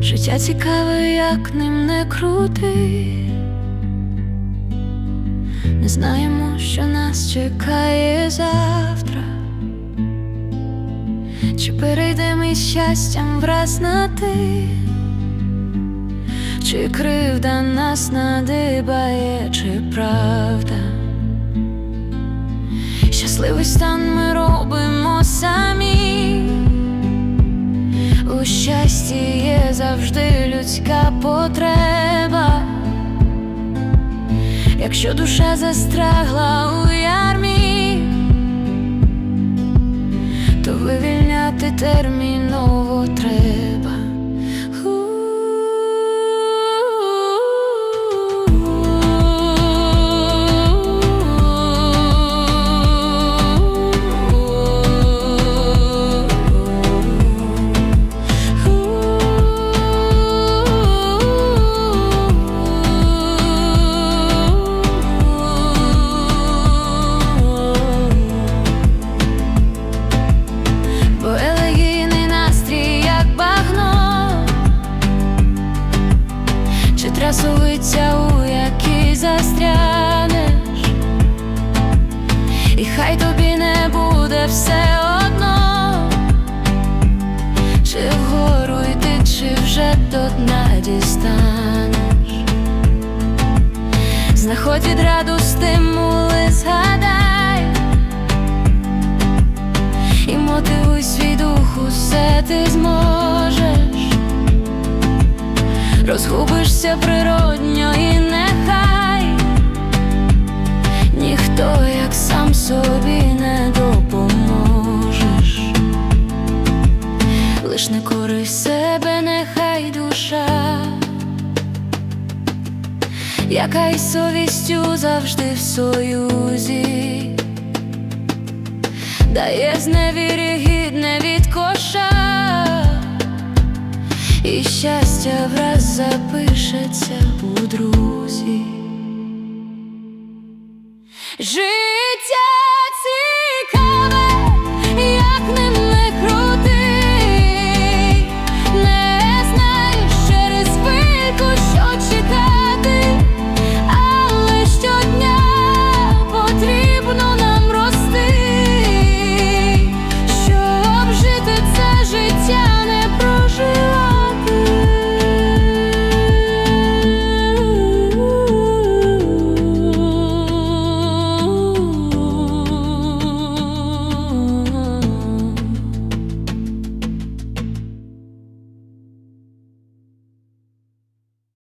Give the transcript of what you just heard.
Життя цікаве, як ним не крути. Не знаємо, що нас чекає завтра. Чи перейдемо із щастям враз на ти, чи кривда нас надибає, чи правда? Щасливий стан ми робимо самі. У щасті є завжди людська потреба. Якщо душа застрягла у ярмі, то вивільняти терміново треба. Чи трасовиця, у якій застрянеш, і хай тобі не буде все одно, чи вгору йти, чи вже до дна дістанеш. Знаходь відраду з згадай розгубишся природньо і нехай. Ніхто, як сам собі не допоможеш, лиш не кори себе, нехай душа, яка із совістю завжди в союзі. Дає зневірі і щастя враз запишеться у друзі.